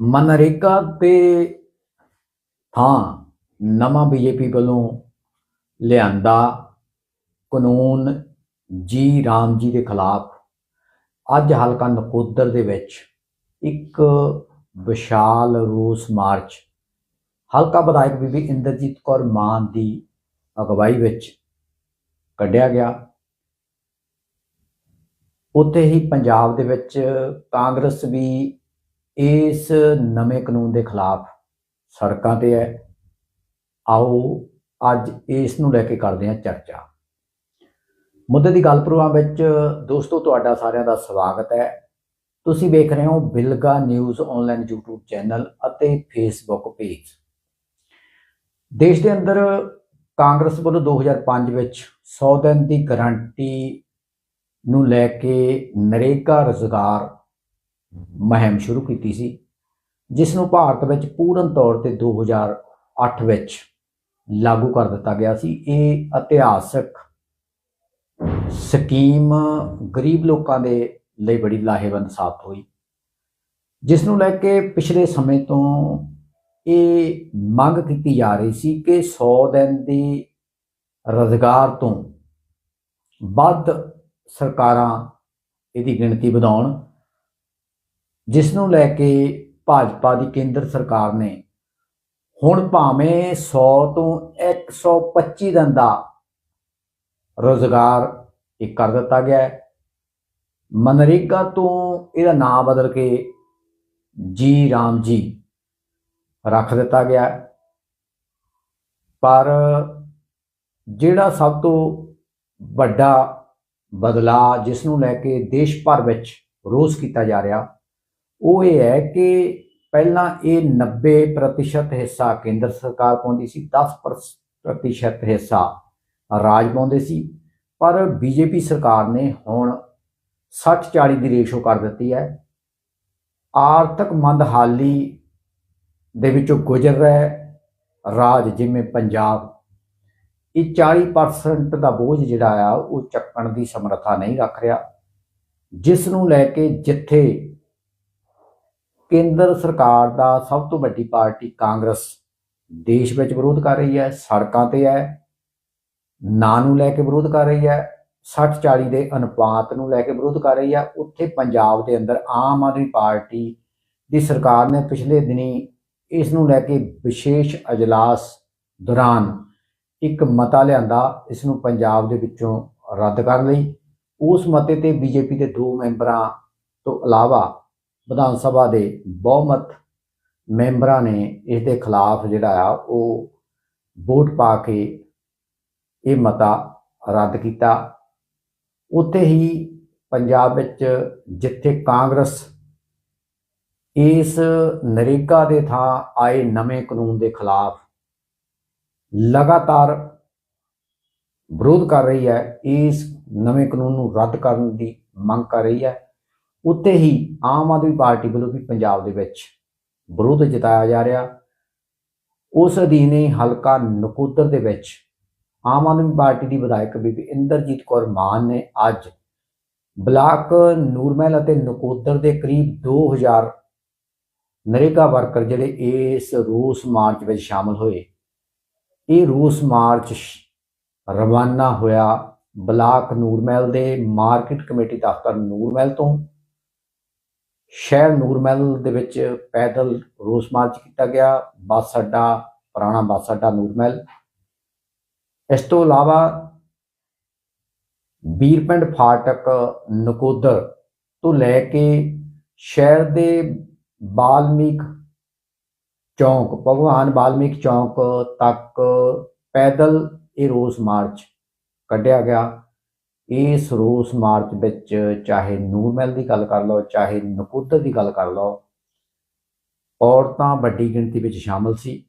ਮਨਰੇਗਾ ਤੇ ਥਾਂ ਨਵਾਂ ਬੀਜੇਪੀ ਵੱਲੋਂ ਲਿਆਂਦਾ ਕਾਨੂੰਨ ਜੀ ਰਾਮ ਜੀ ਦੇ ਖਿਲਾਫ ਅੱਜ ਹਲਕਾ ਨਕੋਦਰ ਦੇ ਵਿੱਚ ਇੱਕ ਵਿਸ਼ਾਲ ਰੋਸ ਮਾਰਚ। ਹਲਕਾ ਵਿਧਾਇਕ ਬੀਬੀ ਇੰਦਰਜੀਤ ਕੌਰ ਮਾਨ ਦੀ ਅਗਵਾਈ ਵਿੱਚ ਕੱਢਿਆ ਗਿਆ। ਉੱਥੇ ਹੀ ਪੰਜਾਬ ਦੇ ਵਿੱਚ ਕਾਂਗਰਸ ਵੀ ਇਸ ਨਵੇਂ ਕਾਨੂੰਨ ਦੇ ਖਿਲਾਫ ਸੜਕਾਂ ਤੇ ਹੈ। ਆਓ ਅੱਜ ਇਸ ਨੂੰ ਲੈ ਕੇ ਕਰਦੇ ਹਾਂ ਚਰਚਾ। ਮੁੱਦੇ ਦੀ ਗੱਲ ਪ੍ਰੋਗਰਾਮ ਵਿੱਚ ਦੋਸਤੋ ਤੁਹਾਡਾ ਸਾਰਿਆਂ ਦਾ ਸਵਾਗਤ ਹੈ। ਤੁਸੀਂ ਵੇਖ ਰਹੇ ਹੋ Bilga news online YouTube channel ਅਤੇ Facebook ਪੇਜ। ਦੇਸ਼ ਦੇ ਅੰਦਰ ਕਾਂਗਰਸ ਵੱਲੋਂ 2005 ਵਿੱਚ 100 ਦਿਨ ਦੀ ਗਾਰੰਟੀ ਨੂੰ ਲੈ ਕੇ ਨਰੇਗਾ ਰੁਜ਼ਗਾਰ ਮੁਹਿੰਮ ਸ਼ੁਰੂ ਕੀਤੀ ਸੀ ਜਿਸ ਨੂੰ ਭਾਰਤ ਵਿੱਚ ਪੂਰਨ ਤੌਰ ਤੇ 2008 ਵਿੱਚ ਲਾਗੂ ਕਰ ਦਿੱਤਾ ਗਿਆ ਸੀ। ਇਹ ਇਤਿਹਾਸਕ ਸਕੀਮ ਗਰੀਬ ਲੋਕਾਂ ਦੇ ਲਈ ਬੜੀ ਲਾਹੇਵੰਦ ਸਾਬਤ ਹੋਈ ਜਿਸ ਨੂੰ ਲੈ ਕੇ ਪਿਛਲੇ ਸਮੇਂ ਤੋਂ ਇਹ ਮੰਗ ਕੀਤੀ ਜਾ ਰਹੀ ਸੀ ਕਿ 100 ਦਿਨ ਦੀ ਰੁਜ਼ਗਾਰ ਤੋਂ ਵੱਧ ਸਰਕਾਰਾਂ ਇਹਦੀ ਗਿਣਤੀ ਵਧਾਉਣ। ਜਿਸ ਨੂੰ ਲੈ ਕੇ ਭਾਜਪਾ ਦੀ ਕੇਂਦਰ ਸਰਕਾਰ ਨੇ ਹੁਣ ਭਾਵੇਂ 100 ਤੋਂ 125 ਦਿਨ ਦਾ ਰੋਜ਼ਗਾਰ ਇਹ ਕਰ ਦਿੱਤਾ ਗਿਆ ਹੈ। ਮਨਰੇਗਾ ਤੋਂ ਇਹਦਾ ਨਾਮ ਬਦਲ ਕੇ ਜੀ ਰਾਮ ਜੀ ਰੱਖ ਦਿੱਤਾ ਗਿਆ ਪਰ ਜਿਹੜਾ ਸਭ ਤੋਂ ਵੱਡਾ ਬਦਲਾਅ ਜਿਸ ਨੂੰ ਲੈ ਕੇ ਦੇਸ਼ ਭਰ ਵਿੱਚ ਰੋਸ ਕੀਤਾ ਜਾ ਰਿਹਾ ਉਹ ਇਹ ਹੈ ਕਿ ਪਹਿਲਾਂ ਇਹ 90% ਹਿੱਸਾ ਕੇਂਦਰ ਸਰਕਾਰ ਪਾਉਂਦੀ ਸੀ 10% ਹਿੱਸਾ ਰਾਜ ਪਾਉਂਦੇ ਸੀ। ਪਰ ਬੀਜੇਪੀ ਸਰਕਾਰ ਨੇ ਹੁਣ 60-40 ਦੀ ਰੇਸ਼ੋ ਕਰ ਦਿੱਤੀ ਹੈ। ਆਰਥਿਕ ਮੰਦਹਾਲੀ ਦੇ ਵਿੱਚੋਂ ਗੁਜ਼ਰ ਰਿਹਾ ਰਾਜ ਜਿਵੇਂ ਪੰਜਾਬ, ਇਹ 40% ਦਾ ਬੋਝ ਜਿਹੜਾ ਆ, ਉਹ ਚੱਕਣ ਦੀ ਸਮਰੱਥਾ ਨਹੀਂ ਰੱਖ ਰਿਹਾ। ਜਿਸ ਨੂੰ ਲੈ ਕੇ ਜਿੱਥੇ ਕੇਂਦਰ ਸਰਕਾਰ ਦਾ ਸਭ ਤੋਂ ਵੱਡੀ ਪਾਰਟੀ ਕਾਂਗਰਸ ਦੇਸ਼ ਵਿੱਚ ਵਿਰੋਧ ਕਰ ਰਹੀ ਹੈ, ਸੜਕਾਂ ਤੇ ਹੈ, ਨਾਂ ਨੂੰ ਲੈ ਕੇ ਵਿਰੋਧ ਕਰ ਰਹੀ ਹੈ 60 40 ਦੇ ਅਨੁਪਾਤ ਨੂੰ ਲੈ ਕੇ ਵਿਰੋਧ ਕਰ ਰਹੀ ਹੈ। ਉੱਥੇ ਪੰਜਾਬ ਦੇ ਅੰਦਰ ਆਮ ਆਦਮੀ ਪਾਰਟੀ ਦੀ ਸਰਕਾਰ ਨੇ ਪਿਛਲੇ ਦਿਨੀ ਇਸ ਨੂੰ ਲੈ ਕੇ ਵਿਸ਼ੇਸ਼ ਅਜਲਾਸ ਦੌਰਾਨ ਇੱਕ ਮਤਾ ਲਿਆਂਦਾ, ਇਸ ਨੂੰ ਪੰਜਾਬ ਦੇ ਵਿੱਚੋਂ ਰੱਦ ਕਰਨ ਲਈ। ਉਸ ਮਤੇ ਤੇ ਬੀਜੇਪੀ ਦੇ ਦੋ ਮੈਂਬਰਾਂ ਤੋਂ ਇਲਾਵਾ ਵਿਧਾਨ ਸਭਾ ਦੇ ਬਹੁਮਤ ਮੈਂਬਰਾਂ ਨੇ ਇਸ ਦੇ ਖਿਲਾਫ ਜਿਹੜਾ ਆ, ਉਹ ਵੋਟ ਪਾ ਕੇ ਇਹ ਮਤਾ ਰੱਦ ਕੀਤਾ। ਉੱਥੇ ਹੀ ਪੰਜਾਬ ਵਿੱਚ ਜਿੱਥੇ ਕਾਂਗਰਸ ਇਸ ਨਰੇਗਾ ਦੇ ਥਾਂ ਆਏ ਨਵੇਂ ਕਾਨੂੰਨ ਦੇ ਖਿਲਾਫ ਲਗਾਤਾਰ ਵਿਰੋਧ ਕਰ ਰਹੀ ਹੈ, ਇਸ ਨਵੇਂ ਕਾਨੂੰਨ ਨੂੰ ਰੱਦ ਕਰਨ ਦੀ ਮੰਗ ਕਰ ਰਹੀ ਹੈ ਉੱਥੇ ਹੀ ਆਮ ਆਦਮੀ ਪਾਰਟੀ ਵੱਲੋਂ ਵੀ ਪੰਜਾਬ ਦੇ ਵਿੱਚ ਵਿਰੋਧ ਜਤਾਇਆ ਜਾ ਰਿਹਾ। ਉਸ ਅਧੀਨੇ ਹਲਕਾ ਨਕੋਦਰ ਦੇ ਵਿੱਚ ਆਮ ਆਦਮੀ ਪਾਰਟੀ ਦੀ ਵਿਧਾਇਕ ਬੀਬੀ ਇੰਦਰਜੀਤ ਕੌਰ ਮਾਨ ਨੇ ਅੱਜ ਬਲਾਕ ਨੂਰਮਹਿਲ ਅਤੇ ਨਕੋਦਰ ਦੇ ਕਰੀਬ 2000 ਨਰੇਗਾ ਵਰਕਰ ਜਿਹੜੇ ਇਸ ਰੋਸ ਮਾਰਚ ਵਿੱਚ ਸ਼ਾਮਲ ਹੋਏ। ਇਹ ਰੋਸ ਮਾਰਚ ਰਵਾਨਾ ਹੋਇਆ ਬਲਾਕ ਨੂਰਮਹਿਲ ਦੇ ਮਾਰਕੀਟ ਕਮੇਟੀ ਦਫ਼ਤਰ ਨੂਰਮਹਿਲ ਤੋਂ। ਸ਼ਹਿਰ ਨੂਰਮਹਿਲ ਦੇ ਵਿੱਚ ਪੈਦਲ ਰੋਸ ਮਾਰਚ ਕੀਤਾ ਗਿਆ। ਬੱਸ ਅੱਡਾ, ਪੁਰਾਣਾ ਬੱਸ ਅੱਡਾ ਨੂਰਮਹਿਲ ਇਸ ਤੋਂ ਇਲਾਵਾ ਬੀਰਪਿੰਡ ਫਾਟਕ, ਨਕੋਦਰ ਤੋਂ ਲੈ ਕੇ ਸ਼ਹਿਰ ਦੇ ਬਾਲਮੀਕ ਚੌਂਕ, ਭਗਵਾਨ ਬਾਲਮੀਕ ਚੌਂਕ ਤੱਕ ਪੈਦਲ ਇਹ ਰੋਸ ਮਾਰਚ ਕੱਢਿਆ ਗਿਆ। ਇਸ ਰੋਸ ਮਾਰਚ ਵਿੱਚ ਚਾਹੇ ਨੂਰਮਹਿਲ ਦੀ ਗੱਲ ਕਰ ਲਓ, ਚਾਹੇ ਨਕੋਦਰ ਦੀ ਗੱਲ ਕਰ ਲਓ, ਔਰਤਾਂ ਵੱਡੀ ਗਿਣਤੀ ਵਿੱਚ ਸ਼ਾਮਲ ਸੀ।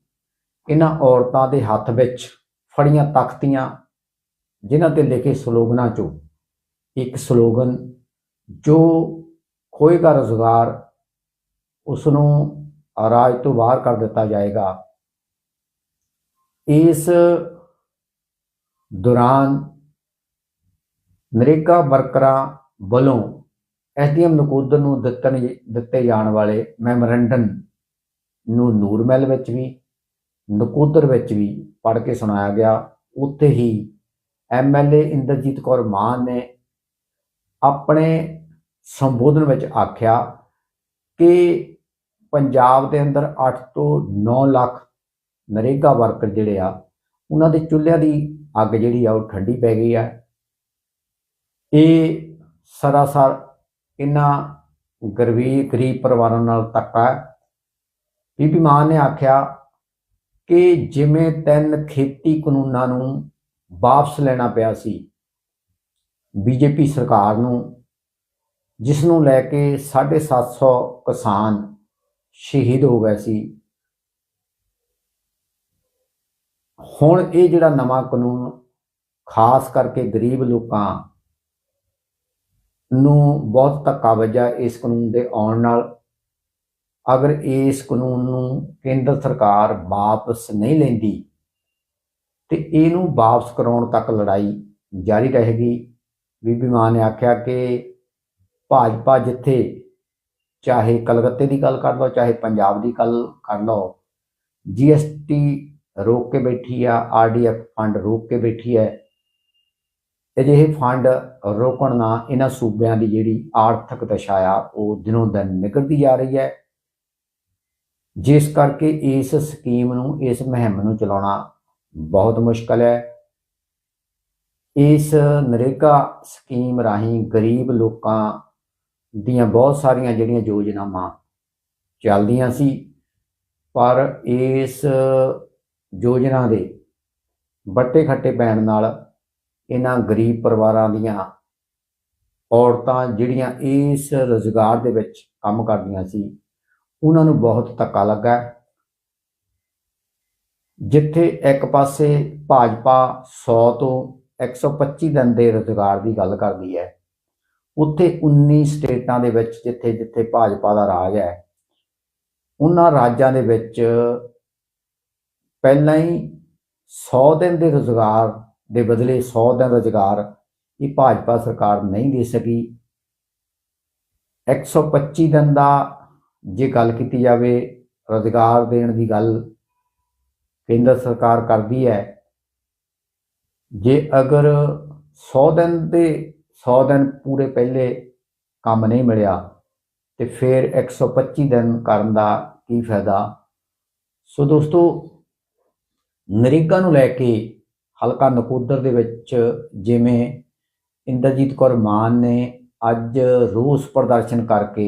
ਇਹਨਾਂ ਔਰਤਾਂ ਦੇ ਹੱਥ ਵਿੱਚ ਫੜੀਆਂ ਤਖਤੀਆਂ ਜਿਨ੍ਹਾਂ ਤੇ ਲਿਖੇ ਸਲੋਗਨਾਂ ਚੋਂ ਇੱਕ ਸਲੋਗਨ, ਜੋ ਖੋਏਗਾ ਰੁਜ਼ਗਾਰ ਉਸ ਨੂੰ ਰਾਜ ਤੋਂ ਬਾਹਰ ਕਰ ਦਿੱਤਾ ਜਾਏਗਾ। ਇਸ ਦੌਰਾਨ ਨਰੇਗਾ ਵਰਕਰਾਂ ਵੱਲੋਂ ਐਸਡੀਐਮ ਨਕੋਦਰ ਨੂੰ ਦਿੱਤਨ ਦਿੱਤੇ ਜਾਣ ਵਾਲੇ ਮੈਮੋਰੈਂਡਮ ਨੂੰ ਨੂਰਮਹਿਲ ਵਿੱਚ ਵੀ, ਨਕੋਦਰ ਵਿੱਚ ਵੀ ਪੜ੍ਹ ਕੇ ਸੁਣਾਇਆ ਗਿਆ। ਉੱਥੇ ਹੀ ਐਮਐਲਏ ਇੰਦਰਜੀਤ ਕੌਰ ਮਾਨ ਨੇ ਆਪਣੇ ਸੰਬੋਧਨ ਵਿੱਚ ਆਖਿਆ ਕਿ ਪੰਜਾਬ ਦੇ ਅੰਦਰ 8 ਤੋਂ 9 ਲੱਖ ਨਰੇਗਾ ਵਰਕਰ ਜਿਹੜੇ ਆ, ਉਹਨਾਂ ਦੇ ਚੁੱਲ੍ਹਿਆਂ ਦੀ ਅੱਗ ਜਿਹੜੀ ਆ ਉਹ ਠੰਡੀ ਪੈ ਗਈ ਆ। ਇਹ ਸਰਾਸਰ ਇਹਨਾਂ ਗਰੀਬੀ ਗਰੀਬ ਪਰਿਵਾਰਾਂ ਨਾਲ ਧੱਕਾ ਹੈ। ਬੀਬੀ ਮਾਨ ਨੇ ਆਖਿਆ ਕਿ ਜਿਵੇਂ ਤਿੰਨ ਖੇਤੀ ਕਾਨੂੰਨਾਂ ਨੂੰ ਵਾਪਸ ਲੈਣਾ ਪਿਆ ਸੀ, ਬੀਜੇਪੀ ਸਰਕਾਰ ਨੂੰ ਜਿਸ ਨੂੰ ਲੈ ਕੇ 750 ਕਿਸਾਨ ਸ਼ਹੀਦ ਹੋ ਗਏ ਸੀ। ਹੁਣ ਇਹ ਜਿਹੜਾ ਨਵਾਂ ਕਾਨੂੰਨ, ਖਾਸ ਕਰਕੇ ਗਰੀਬ ਲੋਕਾਂ ਨੂੰ ਬਹੁਤ ਧੱਕਾ ਵੱਜਾ ਇਸ ਕਾਨੂੰਨ ਦੇ ਆਉਣ ਨਾਲ। ਅਗਰ ਇਸ ਕਾਨੂੰਨ ਨੂੰ ਕੇਂਦਰ ਸਰਕਾਰ ਵਾਪਸ ਨਹੀਂ ਲੈਂਦੀ, ਤੇ ਇਹਨੂੰ ਵਾਪਸ ਕਰਾਉਣ ਤੱਕ ਲੜਾਈ ਜਾਰੀ ਰਹੇਗੀ। ਬੀਬੀ ਮਾਨ ਨੇ ਆਖਿਆ ਕਿ ਭਾਜਪਾ ਜਿੱਥੇ ਚਾਹੇ ਕਲਕੱਤੇ ਦੀ ਗੱਲ ਕਰ ਲਓ, ਚਾਹੇ ਪੰਜਾਬ ਦੀ ਗੱਲ ਕਰ ਲਓ, ਜੀਐਸਟੀ ਰੋਕ ਕੇ ਬੈਠੀ ਆ, ਆਰਡੀਐਫ ਫੰਡ ਰੋਕ ਕੇ ਬੈਠੀ ਹੈ ਅਜਿਹੇ ਫੰਡ ਰੋਕਣ ਨਾਲ ਇਹਨਾਂ ਸੂਬਿਆਂ ਦੀ ਜਿਹੜੀ ਆਰਥਿਕ ਦਸ਼ਾ ਆ, ਉਹ ਦਿਨੋਂ ਦਿਨ ਨਿਕਲਦੀ ਜਾ ਰਹੀ ਹੈ। ਜਿਸ ਕਰਕੇ ਇਸ ਸਕੀਮ ਨੂੰ, ਇਸ ਮੁਹਿੰਮ ਨੂੰ ਚਲਾਉਣਾ ਬਹੁਤ ਮੁਸ਼ਕਲ ਹੈ। ਇਸ ਨਰੇਗਾ ਸਕੀਮ ਰਾਹੀਂ ਗਰੀਬ ਲੋਕਾਂ ਦੀਆਂ ਬਹੁਤ ਸਾਰੀਆਂ ਜਿਹੜੀਆਂ ਯੋਜਨਾਵਾਂ ਚੱਲਦੀਆਂ ਸੀ, ਪਰ ਇਸ ਯੋਜਨਾ ਦੇ ਬੱਟੇ ਖੱਟੇ ਪੈਣ ਨਾਲ ਇਹਨਾਂ ਗਰੀਬ ਪਰਿਵਾਰਾਂ ਦੀਆਂ ਔਰਤਾਂ ਜਿਹੜੀਆਂ ਇਸ ਰੋਜ਼ਗਾਰ ਦੇ ਵਿੱਚ ਕੰਮ ਕਰਦੀਆਂ ਸੀ, ਉਹਨਾਂ ਨੂੰ ਬਹੁਤ ਧੱਕਾ ਲੱਗਾ। ਜਿੱਥੇ ਇੱਕ ਪਾਸੇ ਭਾਜਪਾ 100 ਤੋਂ 125 ਦਿਨ ਦੇ ਰੋਜ਼ਗਾਰ ਦੀ ਗੱਲ ਕਰਦੀ ਹੈ, ਉੱਥੇ 19 ਸਟੇਟਾਂ ਦੇ ਵਿੱਚ ਜਿੱਥੇ ਜਿੱਥੇ ਭਾਜਪਾ ਦਾ ਰਾਜ ਹੈ, ਉਹਨਾਂ ਰਾਜਾਂ ਦੇ ਵਿੱਚ ਪਹਿਲਾਂ ਹੀ 100 ਦਿਨ ਦੇ ਰੋਜ਼ਗਾਰ ਦੇ ਬਦਲੇ 100 ਦਿਨ ਰੁਜ਼ਗਾਰ ਇਹ ਭਾਜਪਾ ਸਰਕਾਰ ਨਹੀਂ ਦੇ ਸਕੀ। 125 ਦਿਨ ਦਾ ਜੇ ਗੱਲ ਕੀਤੀ ਜਾਵੇ ਰੁਜ਼ਗਾਰ ਦੇਣ ਦੀ ਗੱਲ ਕੇਂਦਰ ਸਰਕਾਰ ਕਰਦੀ ਹੈ, ਜੇ ਅਗਰ 100 ਦਿਨ ਦੇ 100 ਦਿਨ ਪੂਰੇ ਪਹਿਲੇ ਕੰਮ ਨਹੀਂ ਮਿਲਿਆ ਤੇ ਫਿਰ 125 ਦਿਨ ਕਰਨ ਦਾ ਕੀ ਫਾਇਦਾ? ਸੋ ਦੋਸਤੋ, ਨਰੇਗਾ ਨੂੰ ਲੈ ਕੇ ਹਲਕਾ ਨਕੋਦਰ ਦੇ ਵਿੱਚ ਜਿਵੇਂ ਇੰਦਰਜੀਤ ਕੌਰ ਮਾਨ ਨੇ ਅੱਜ ਰੋਸ ਪ੍ਰਦਰਸ਼ਨ ਕਰਕੇ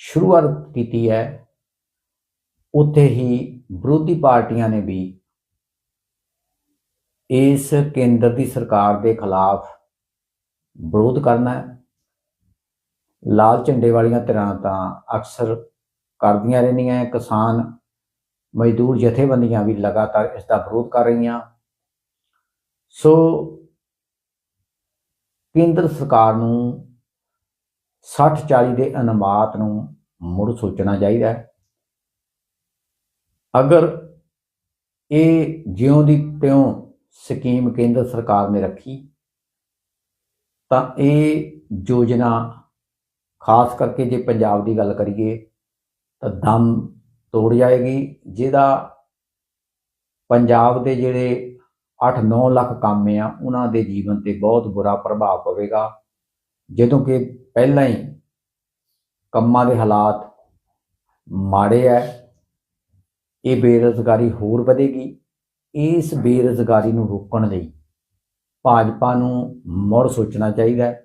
ਸ਼ੁਰੂਆਤ ਕੀਤੀ ਹੈ, ਉੱਥੇ ਹੀ ਵਿਰੋਧੀ ਪਾਰਟੀਆਂ ਨੇ ਵੀ ਇਸ ਕੇਂਦਰ ਦੀ ਸਰਕਾਰ ਦੇ ਖਿਲਾਫ ਵਿਰੋਧ ਕਰਨਾ ਹੈ। ਲਾਲ ਝੰਡੇ ਵਾਲੀਆਂ ਧਿਰਾਂ ਤਾਂ ਅਕਸਰ ਕਰਦੀਆਂ ਰਹਿੰਦੀਆਂ ਕਿਸਾਨ ਮਜ਼ਦੂਰ ਜਥੇਬੰਦੀਆਂ ਵੀ ਲਗਾਤਾਰ ਇਸ ਦਾ ਵਿਰੋਧ ਕਰ ਰਹੀਆਂ। ਸੋ ਕੇਂਦਰ ਸਰਕਾਰ ਨੂੰ 60 40 ਦੇ ਅਨੁਮਾਤ ਨੂੰ ਮੁੜ ਸੋਚਣਾ ਚਾਹੀਦਾ ਹੈ। ਅਗਰ ਇਹ ਜਿਉਂ ਦੀ ਤਿਉਂ ਸਕੀਮ ਕੇਂਦਰ ਸਰਕਾਰ ਨੇ ਰੱਖੀ, ਤਾਂ ਇਹ ਯੋਜਨਾ ਖਾਸ ਕਰਕੇ ਜੇ ਪੰਜਾਬ ਦੀ ਗੱਲ ਕਰੀਏ, ਤਾਂ ਦਮ ਤੋੜ ਜਾਏਗੀ, ਜਿਹਦਾ ਪੰਜਾਬ ਦੇ ਜਿਹੜੇ 8-9 ਲੱਖ ਕਾਮੇ ਆ, ਉਹਨਾਂ ਦੇ ਜੀਵਨ ਤੇ ਬਹੁਤ ਬੁਰਾ ਪ੍ਰਭਾਵ ਪਵੇਗਾ। ਜਦੋਂ ਕਿ ਪਹਿਲਾਂ ਹੀ ਕੰਮਾਂ ਦੇ ਹਾਲਾਤ ਮਾੜੇ ਐ, ਇਹ ਬੇਰੁਜ਼ਗਾਰੀ ਹੋਰ ਵਧੇਗੀ। ਇਸ ਬੇਰੁਜ਼ਗਾਰੀ ਨੂੰ ਰੋਕਣ ਲਈ ਭਾਜਪਾ ਨੂੰ ਮੁੜ ਸੋਚਣਾ ਚਾਹੀਦਾ ਹੈ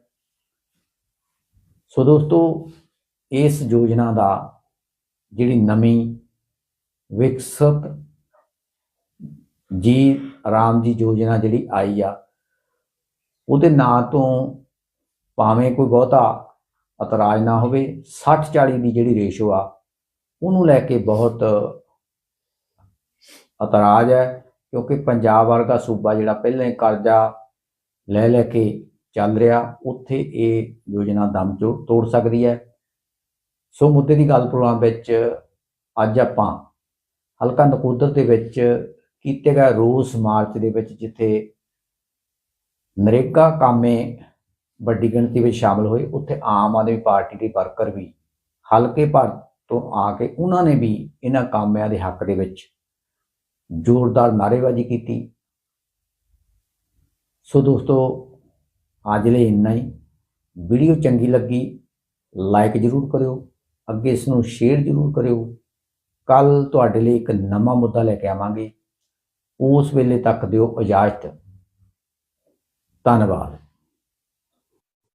ਸੋ ਦੋਸਤੋ, ਇਸ ਯੋਜਨਾ ਦਾ ਜਿਹੜੀ ਨਵੀਂ ਵਿਕਸਤ ਜੀ ਰਾਮ ਜੀ ਯੋਜਨਾ ਜਿਹੜੀ ਆਈ ਆ, ਉਹਦੇ ਨਾਂ ਤੋਂ ਭਾਵੇਂ ਕੋਈ ਬਹੁਤਾ ਇਤਰਾਜ਼ ਨਾ ਹੋਵੇ 60 40 ਦੀ ਜਿਹੜੀ ਰੇਸ਼ੋ ਆ, ਉਹਨੂੰ ਲੈ ਕੇ ਬਹੁਤ ਇਤਰਾਜ਼ ਹੈ, ਕਿਉਂਕਿ ਪੰਜਾਬ ਵਰਗਾ ਸੂਬਾ ਜਿਹੜਾ ਪਹਿਲਾਂ ਹੀ ਕਰਜ਼ਾ ਲੈ ਲੈ ਕੇ ਚੱਲ ਰਿਹਾ, ਉੱਥੇ ਇਹ ਯੋਜਨਾ ਦਮ ਚੋ, ਤੋੜ ਸਕਦੀ ਹੈ। ਸੋ ਮੁੱਦੇ ਦੀ ਗੱਲ ਪ੍ਰੋਗਰਾਮ ਵਿੱਚ ਅੱਜ ਆਪਾਂ ਹਲਕਾ ਨਕੋਦਰ ਦੇ ਵਿੱਚ ਕੀਤੇ ਗਏ ਰੋਸ ਮਾਰਚ ਦੇ ਵਿੱਚ ਜਿੱਥੇ ਨਰੇਗਾ ਕਾਮੇ ਵੱਡੀ ਗਿਣਤੀ ਵਿੱਚ ਸ਼ਾਮਲ ਹੋਏ, ਉੱਥੇ ਆਮ ਆਦਮੀ ਪਾਰਟੀ ਦੇ ਵਰਕਰ ਵੀ ਹਲਕੇ ਭਰ ਤੋਂ ਆ ਕੇ ਉਹਨਾਂ ਨੇ ਵੀ ਇਹਨਾਂ ਕਾਮਿਆਂ ਦੇ ਹੱਕ ਦੇ ਵਿੱਚ ਜ਼ੋਰਦਾਰ ਨਾਅਰੇਬਾਜ਼ੀ ਕੀਤੀ। ਸੋ ਦੋਸਤੋ, ਅੱਜ ਲਈ ਇੰਨਾ ਹੀ। ਵੀਡੀਓ ਚੰਗੀ ਲੱਗੀ, ਲਾਈਕ ਜ਼ਰੂਰ ਕਰਿਓ, ਅੱਗੇ ਇਸ ਨੂੰ ਸ਼ੇਅਰ ਜ਼ਰੂਰ ਕਰਿਓ। ਕੱਲ ਤੁਹਾਡੇ ਲਈ ਇੱਕ ਨਵਾਂ ਮੁੱਦਾ ਲੈ ਕੇ ਆਵਾਂਗੇ। ਉਸ ਵੇਲੇ ਤੱਕ ਦਿਓ ਇਜਾਜ਼ਤ। ਧੰਨਵਾਦ।